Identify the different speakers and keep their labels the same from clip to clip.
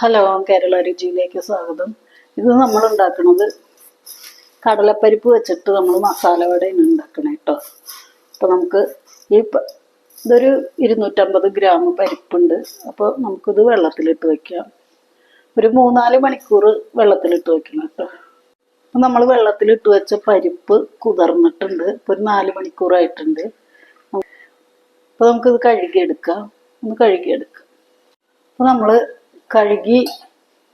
Speaker 1: Hello Kerala രുചിയിലേക്ക് സ്വാഗതം. ഇത് നമ്മൾ ഉണ്ടാക്കുന്നത് കടലപ്പരിപ്പ് വെച്ചിട്ട് നമ്മൾ മസാല വടയാണ് ഉണ്ടാക്കണേ കേട്ടോ അപ്പോൾ നമുക്ക് ഈ ഇതൊരു ഇരുന്നൂറ്റമ്പത് ഗ്രാം പരിപ്പുണ്ട്. അപ്പോൾ നമുക്കിത് വെള്ളത്തിലിട്ട് വെക്കാം. ഒരു മൂന്നാൽ മണിക്കൂർ വെള്ളത്തിലിട്ട് വെക്കണം കേട്ടോ അപ്പം നമ്മൾ വെള്ളത്തിലിട്ട് വെച്ച പരിപ്പ് കുതിർന്നിട്ടുണ്ട്. ഇപ്പോൾ ഒരു നാല് മണിക്കൂറായിട്ടുണ്ട് അപ്പോൾ നമുക്കിത് കഴുകിയെടുക്കാം. ഒന്ന് കഴുകിയെടുക്കാം. അപ്പോൾ നമ്മൾ കഴുകി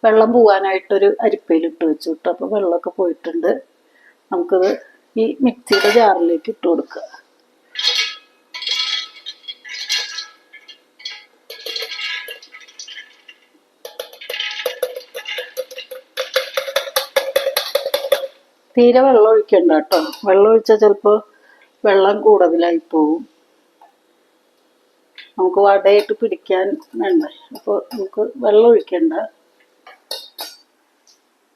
Speaker 1: വെള്ളം പോവാനായിട്ടൊരു അരിപ്പയിലിട്ട് വെച്ചു കിട്ടും അപ്പോൾ വെള്ളമൊക്കെ പോയിട്ടുണ്ട്. നമുക്കത് ഈ മിക്സിയുടെ ജാറിലേക്ക് ഇട്ട് കൊടുക്കുക തീരെ വെള്ളം ഒഴിക്കണ്ട കേട്ടോ വെള്ളം ഒഴിച്ചാൽ ചിലപ്പോൾ വെള്ളം കൂടുതലായി പോകും നമുക്ക് വടയിട്ട് പിടിക്കാൻ വേണ്ട? അപ്പോൾ നമുക്ക് വെള്ളം ഒഴിക്കണ്ട.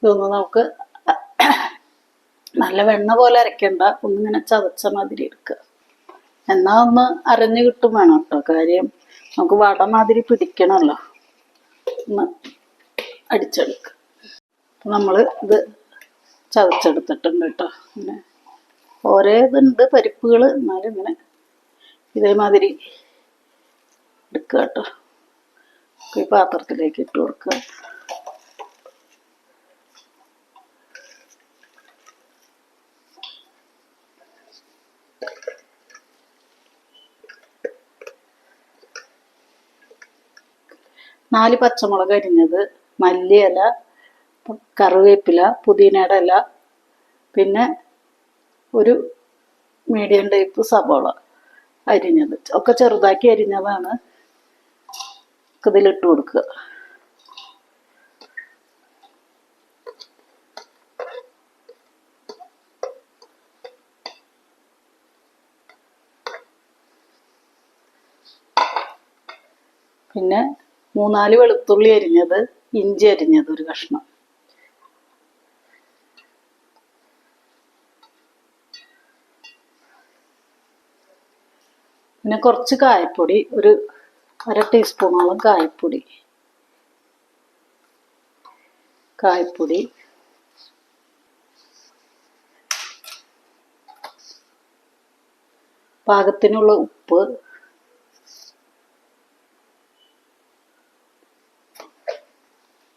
Speaker 1: ഇതൊന്ന് നമുക്ക് നല്ല വെണ്ണ പോലെ അരയ്ക്കണ്ട ഒന്നിങ്ങനെ ചതച്ച മാതിരി എടുക്കുക എന്നാ ഒന്ന് അരഞ്ഞു കിട്ടും വേണം കേട്ടോ കാര്യം നമുക്ക് വട മാതിരി പിടിക്കണമല്ലോ ഒന്ന് അടിച്ചെടുക്കുക അപ്പം നമ്മൾ ഇത് ചതച്ചെടുത്തിട്ടുണ്ട് കേട്ടോ ഇങ്ങനെ ഓരോ ഇതുണ്ട് പരിപ്പുകൾ എന്നാലും ഇങ്ങനെ ഇതേമാതിരി എടുക്കുക കേട്ടോ. ഈ പാത്രത്തിലേക്ക് ഇട്ട് കൊടുക്കുക നാല് പച്ചമുളക് അരിഞ്ഞത് മല്ലിയില കറിവേപ്പില പുതിനയുടെ ഇല പിന്നെ ഒരു മീഡിയം ടൈപ്പ് സബോള അരിഞ്ഞത്. ഒക്കെ ചെറുതാക്കി അരിഞ്ഞതാണ്. ഇതിലിട്ട് കൊടുക്കുക. പിന്നെ മൂന്നാൽ വെളുത്തുള്ളി അരിഞ്ഞത് ഇഞ്ചി അരിഞ്ഞത് ഒരു കഷ്ണം. പിന്നെ കുറച്ച് കായപ്പൊടി ഒരു അര ടീസ്പൂണോളം കായപ്പൊടി. കായപ്പൊടി. പാകത്തിനുള്ള ഉപ്പ്.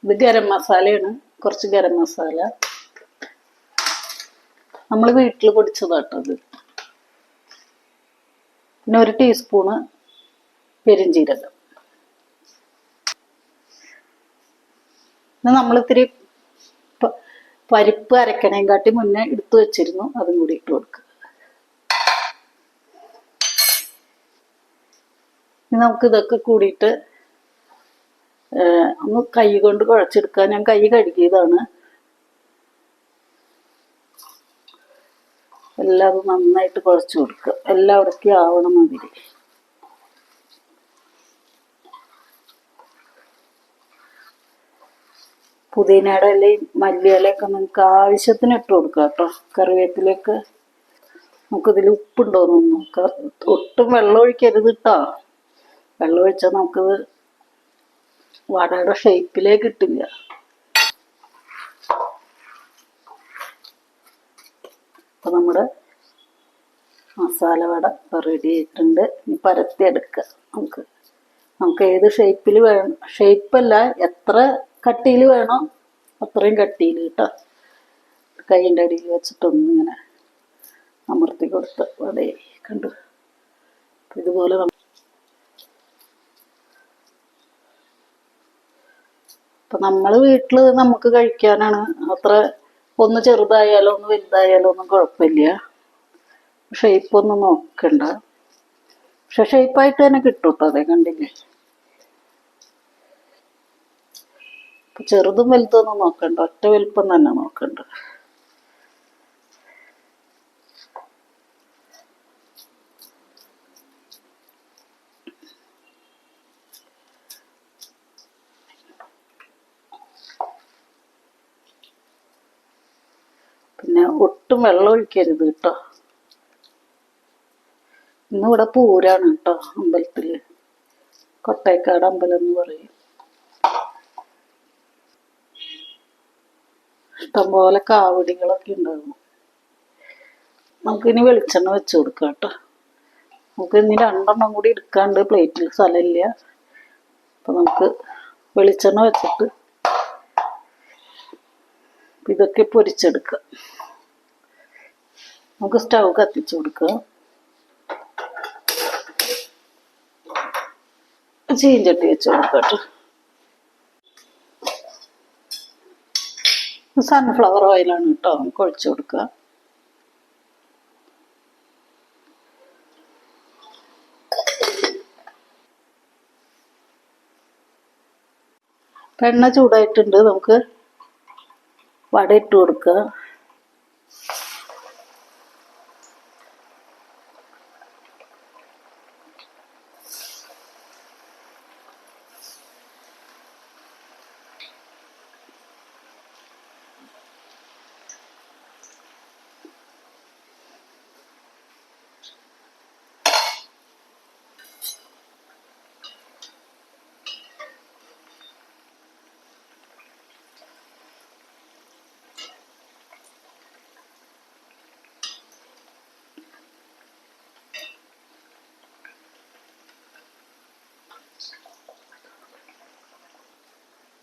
Speaker 1: ഇത് ഗരം മസാലയാണ്. കുറച്ച് ഗരം മസാല. നമ്മൾ വീട്ടിൽ പൊടിച്ചതാട്ടത് പിന്നെ ഒരു ടീസ്പൂണ് പെരിഞ്ചീരകം നമ്മളിത്തിരി പരിപ്പ് അരക്കണേം കാട്ടി മുന്നേ എടുത്തു വെച്ചിരുന്നു. അതും കൂടി ഇട്ട് കൊടുക്കുക. നമുക്ക് ഇതൊക്കെ കൂടിയിട്ട് ഒന്ന് കൈ കൊണ്ട് കുഴച്ചെടുക്കുക ഞാൻ കൈ കഴുകിയതാണ്. എല്ലാവരും നന്നായിട്ട് കുഴച്ചു കൊടുക്കുക. എല്ലാവർക്കും ആവണം മാതിരി പുതിനയുടെ ഇലയും മല്ലിയിലയൊക്കെ നമുക്ക് ആവശ്യത്തിന് ഇട്ട് കൊടുക്കുക കേട്ടോ. കറിവേപ്പിലേക്ക് നമുക്കിതിൽ ഉപ്പുണ്ടോ നോക്കാം. ഒട്ടും വെള്ളം ഒഴിക്കരുത് കേട്ടോ. വെള്ളം ഒഴിച്ചാൽ നമുക്കിത് വടയുടെ ഷേപ്പിലേക്ക് കിട്ടില്ല. അപ്പൊ നമ്മുടെ മസാല വട റെഡി ആയിട്ടുണ്ട്. ഇനി പരത്തി എടുക്കുക നമുക്ക് നമുക്ക് ഏത് ഷേപ്പിൽ വേണം. ഷേപ്പല്ല എത്ര കട്ടിയിൽ വേണം. അത്രയും കട്ടിയിൽ കേട്ടോ. കൈയിന്റെ അടിയിൽ വെച്ചിട്ടൊന്നിങ്ങനെ അമർത്തി കൊടുത്ത് വടയെ കണ്ടു. ഇതുപോലെ അപ്പൊ നമ്മൾ വീട്ടിൽ നമുക്ക് കഴിക്കാനാണ് അത്ര ഒന്ന് ചെറുതായാലോ ഒന്ന് വലുതായാലോ ഒന്നും കുഴപ്പമില്ല. ഷേപ്പ് ഒന്നും നോക്കണ്ട. പക്ഷെ ഷേപ്പായിട്ട് തന്നെ കിട്ടും കേട്ടോ അതെ കണ്ടില്ലേ? ചെറുതും വലുതൊന്നും നോക്കണ്ട. ഒറ്റ വലുപ്പം തന്നെ നോക്കണ്ട. പിന്നെ ഒട്ടും വെള്ളം ഒഴിക്കരുത് കേട്ടോ. ഇന്നിവിടെ പൂരാണ് കേട്ടോ അമ്പലത്തിൽ. കൊട്ടേക്കാട് അമ്പലം എന്ന് പറയും. ഇഷ്ടംപോലെ കാവടികളൊക്കെ ഉണ്ടാകും നമുക്കിനി വെളിച്ചെണ്ണ വെച്ച് കൊടുക്കാം കേട്ടോ. നമുക്ക് ഇനി രണ്ടെണ്ണം കൂടി എടുക്കാണ്ട് പ്ലേറ്റിൽ സ്ഥലമില്ല. അപ്പം നമുക്ക് വെളിച്ചെണ്ണ വെച്ചിട്ട് ഇതൊക്കെ പൊരിച്ചെടുക്കുക നമുക്ക് സ്റ്റൗ കത്തിച്ചു കൊടുക്കുക ചീഞ്ചട്ടി വെച്ച് കൊടുക്കാം കേട്ടോ. സൺഫ്ലവർ ഓയിലാണ് കേട്ടോ നമുക്ക് ഒഴിച്ചു കൊടുക്കുക. എണ്ണ ചൂടായിട്ടുണ്ട്. നമുക്ക് വട ഇട്ട് കൊടുക്കുക.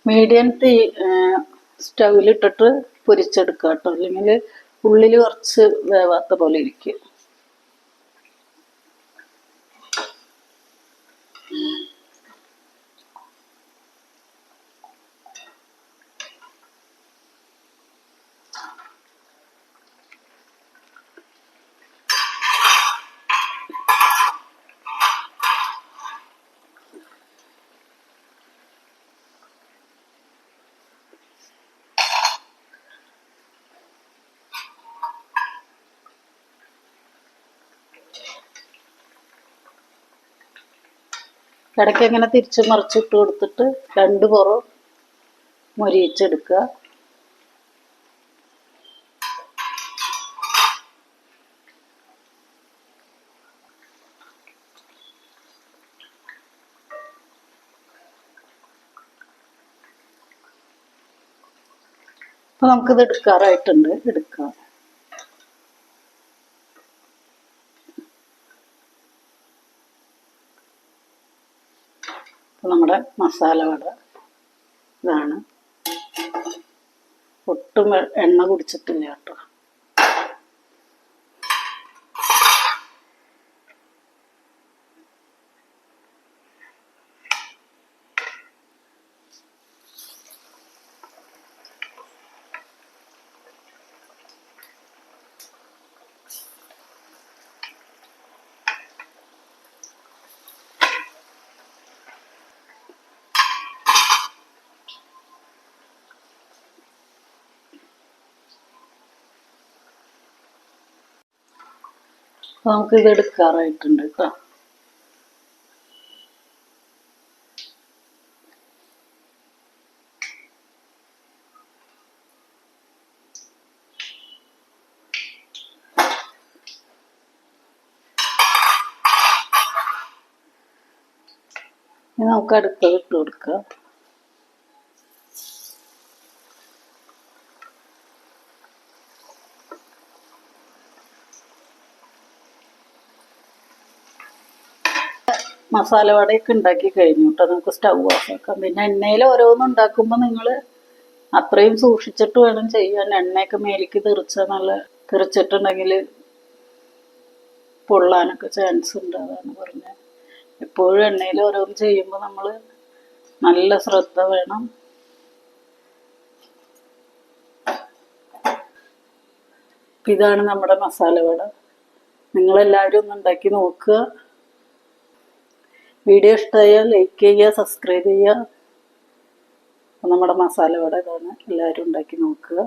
Speaker 1: മീഡിയം തീ സ്റ്റൗവിലിട്ടിട്ട് പൊരിച്ചെടുക്കുക കേട്ടോ അല്ലെങ്കിൽ ഉള്ളിൽ കുറച്ച് വേവാത്ത പോലെ ഇരിക്കും. ഇടയ്ക്ക് ഇങ്ങനെ തിരിച്ച് മറിച്ചിട്ട് കൊടുത്തിട്ട് രണ്ട് പുറം മൊരിയിച്ചെടുക്കുക. അപ്പൊ നമുക്കിത് എടുക്കാറായിട്ടുണ്ട്. എടുക്കാം അപ്പൊ നമ്മുടെ മസാല വട ഇതാണ്. ഒട്ടും എണ്ണ കുടിച്ചിട്ടില്ല കേട്ടോ. അപ്പൊ ഇത് എടുക്കാറായിട്ടുണ്ട് കേട്ടോ നമുക്ക് അടുത്തത് ഇട്ട് കൊടുക്കാം. മസാല വടയൊക്കെ ഉണ്ടാക്കി കഴിഞ്ഞു കേട്ടോ നമുക്ക് സ്റ്റൗ ഓഫ് ആക്കാം. പിന്നെ എണ്ണയിൽ ഓരോന്നും ഉണ്ടാക്കുമ്പോൾ നിങ്ങൾ അത്രയും സൂക്ഷിച്ചിട്ട് വേണം ചെയ്യാൻ. എണ്ണയൊക്കെ മേലേക്ക് തെറിച്ച നല്ല തെറിച്ചിട്ടുണ്ടെങ്കിൽ പൊള്ളാനൊക്കെ ചാൻസ് ഉണ്ട് അതാണ് പറഞ്ഞത്. എപ്പോഴും എണ്ണയിൽ ഓരോന്ന് ചെയ്യുമ്പോൾ നമ്മൾ നല്ല ശ്രദ്ധ വേണം. ഇതാണ് നമ്മുടെ മസാല വട. നിങ്ങളെല്ലാവരും ഒന്ന് ഉണ്ടാക്കി നോക്കുക. വീഡിയോ ഇഷ്ടമായാൽ ലൈക്ക് ചെയ്യുക സബ്സ്ക്രൈബ് ചെയ്യുക നമ്മുടെ മസാല വട ഇതാണ്. എല്ലാവരും ഉണ്ടാക്കി നോക്കുക.